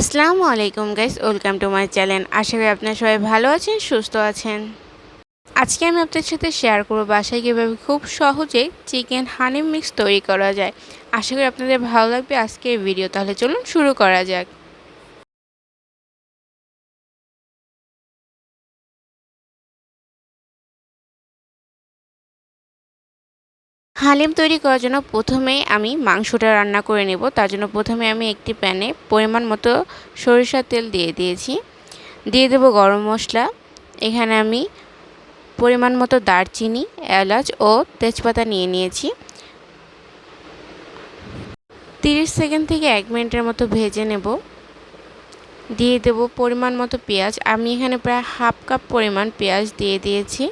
আসসালামু আলাইকুম guys, welcome to my channel. আশা করি আপনারা সবাই ভালো আছেন, সুস্থ আছেন। আজকে আমি আপনাদের সাথে শেয়ার করব বাসায় কীভাবে খুব সহজে চিকেন হানি মিক্স তৈরি করা যায়। আশা করি আপনাদের ভালো লাগবে আজকে ভিডিও, তাহলে চলুন শুরু করা যাক। হালিম তৈরি করার জন্য প্রথমেই আমি মাংসটা রান্না করে নেব। তার জন্য প্রথমে আমি একটি প্যানে পরিমাণ মতো সরিষার তেল দিয়ে দিয়েছি। দিয়ে দেব গরম মশলা। এখানে আমি পরিমাণ মতো দারচিনি, এলাচ ও তেজপাতা নিয়ে নিয়েছি। তিরিশ সেকেন্ড থেকে এক মিনিটের মতো ভেজে নেব। দিয়ে দেব পরিমাণ মতো পেঁয়াজ। আমি এখানে প্রায় হাফ কাপ পরিমাণ পেঁয়াজ দিয়ে দিয়েছি।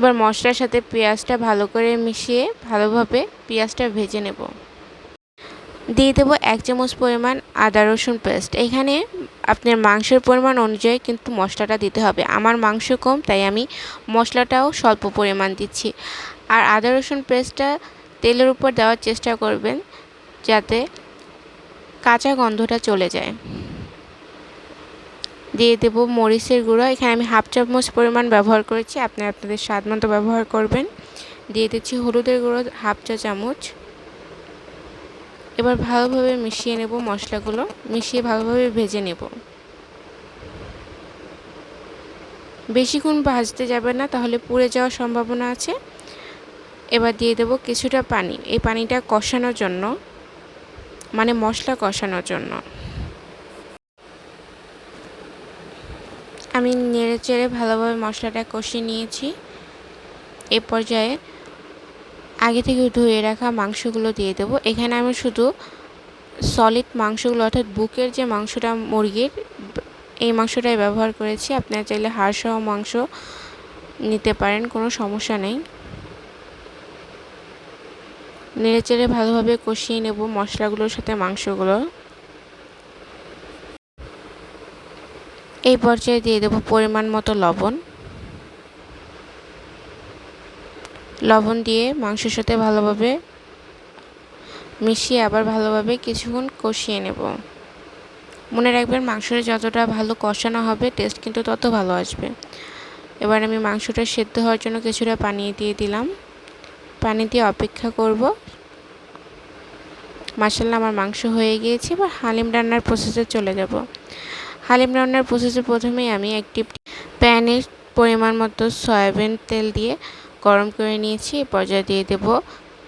এবার মশলার সাথে পেঁয়াজটা ভালো করে মিশিয়ে ভালোভাবে পেঁয়াজটা ভেজে নেব। দিয়ে দেবো এক চামচ পরিমাণ আদা রসুন পেস্ট। এখানে আপনার মাংসের পরিমাণ অনুযায়ী কিন্তু মশলাটা দিতে হবে। আমার মাংস কম, তাই আমি মশলাটাও স্বল্প পরিমাণ দিচ্ছি। আর আদা রসুন পেস্টটা তেলের উপর দেওয়ার চেষ্টা করবেন যাতে কাঁচা গন্ধটা চলে যায়। দিয়ে দেব মরিচের গুঁড়ো। এখানে আমি হাফ চামচ পরিমাণ ব্যবহার করেছি। আপনি আপনাদের স্বাদ মতো ব্যবহার করবেন। দিয়ে দিচ্ছি হলুদের গুঁড়ো, হাফ চা চামচ। এবার ভালোভাবে মিশিয়ে নেব মশলাগুলো। মিশিয়ে ভালোভাবে ভেজে নেব। বেশিক্ষণ ভাজতে যাবে না, তাহলে পুড়ে যাওয়ার সম্ভাবনা আছে। এবার দিয়ে দেব কিছুটা পানি। এই পানিটা কষানোর জন্য মানে মশলা কষানোর জন্য। আমি নেড়ে চেড়ে ভালোভাবে মশলাটা কষিয়ে নিয়েছি। এ পর্যায়ে আগে থেকে ধুয়ে রাখা মাংসগুলো দিয়ে দেবো। এখানে আমি শুধু সলিড মাংসগুলো অর্থাৎ বুকের যে মাংসটা মুরগির, এই মাংসটাই ব্যবহার করেছি। আপনারা চাইলে হাড়সহ মাংস নিতে পারেন, কোনো সমস্যা নেই। নেড়ে চেড়ে ভালোভাবে কষিয়ে নেব মশলাগুলোর সাথে মাংসগুলো। এই পর্যায়ে দিয়ে দেবো পরিমাণ মতো লবণ। লবণ দিয়ে মাংসের সাথে ভালোভাবে মিশিয়ে আবার ভালোভাবে কিছুক্ষণ কষিয়ে নেব। মনে রাখবেন মাংসটা যতটা ভালো কষানো হবে টেস্ট কিন্তু তত ভালো আসবে। এবার আমি মাংসটা সেদ্ধ হওয়ার জন্য কিছুটা পানি দিয়ে দিলাম। পানি দিয়ে অপেক্ষা করব। মাসাল্লাহ আমার মাংস হয়ে গিয়েছে। এবার হালিম রান্নার প্রসেসে চলে যাব। হালিম রান্নার প্রসেসে প্রথমেই আমি একটি প্যানে পরিমাণ মতো সয়াবিন তেল দিয়ে গরম করে নিয়েছি। পর্যায়ে দিয়ে দেব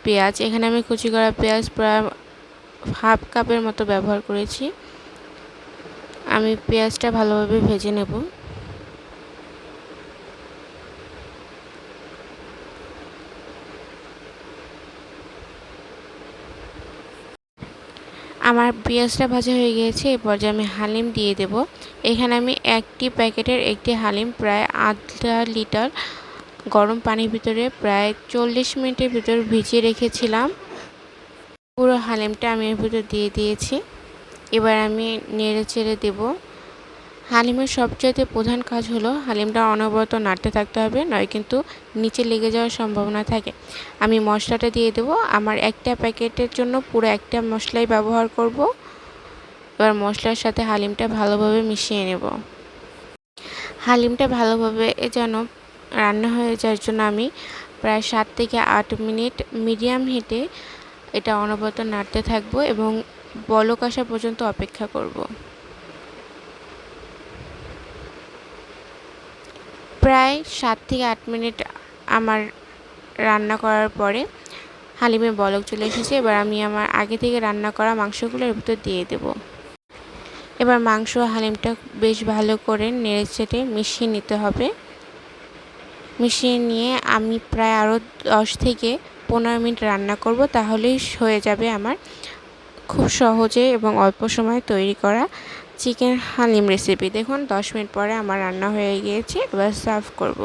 পেঁয়াজ। এখানে আমি কুচি করা পেঁয়াজ প্রায় হাফ কাপের মতো ব্যবহার করেছি। আমি পেঁয়াজটা ভালোভাবে ভেজে নেব। আমার পেঁয়াজটা ভাজা হয়ে গিয়েছে এই পর্যায়ে আমি হালিম দিয়ে দেব। এখানে আমি একটি প্যাকেটের একটি হালিম প্রায় আধা লিটার গরম পানির ভিতরে প্রায় চল্লিশ মিনিটের ভিতর ভিজিয়ে রেখেছিলাম। পুরো হালিমটা আমি এর ভিতর দিয়ে দিয়েছি। এবার আমি নেড়ে চেড়ে দেবো। হালিমের সবচেয়ে প্রধান কাজ হলো হালিমটা অনবরত নাড়তে থাকতে হবে, নয় কিন্তু নিচে লেগে যাওয়ার সম্ভাবনা থাকে। আমি মশলাটা দিয়ে দেবো, আমার একটা প্যাকেটের জন্য পুরো একটা মশলাই ব্যবহার করব। এবার মশলার সাথে হালিমটা ভালোভাবে মিশিয়ে নেব। হালিমটা ভালোভাবে যেন রান্না হয়ে যাওয়ার জন্য আমি প্রায় সাত থেকে আট মিনিট মিডিয়াম হিটে এটা অনবরত নাড়তে থাকব এবং বলক আসা পর্যন্ত অপেক্ষা করব। প্রায় সাত থেকে আট মিনিট আমার রান্না করার পরে হালিমে বলক চলে এসেছে। এবার আমি আমার আগে থেকে রান্না করা মাংসগুলো এর ভিতর দিয়ে দেব। এবার মাংস হালিমটা বেশ ভালো করে নেড়ে চেটে মিশিয়ে নিতে হবে। মিশিয়ে নিয়ে আমি প্রায় আরও দশ থেকে পনেরো মিনিট রান্না করব, তাহলেই হয়ে যাবে আমার খুব সহজে এবং অল্প সময়ে তৈরি করা চিকেন হালিম রেসিপি দেখুন, দশ মিনিট পরে আমার রান্না হয়ে গিয়েছে, এবার সার্ভ করব।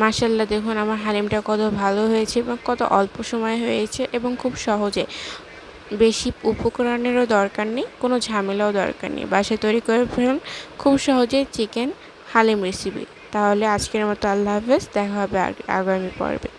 মাসাল্লাহ দেখুন আমার হালিমটা কত ভালো হয়েছে এবং কত অল্প সময় হয়েছে এবং খুব সহজে। বেশি উপকরণেরও দরকার নেই, কোনো ঝামেলাও দরকার নেই। বাসায় তৈরি করে ফেলুন, খুব সহজে চিকেন হালিম রেসিপি তাহলে আজকের মতো আল্লাহ হাফেজ, দেখা হবে আগামী পর্বে।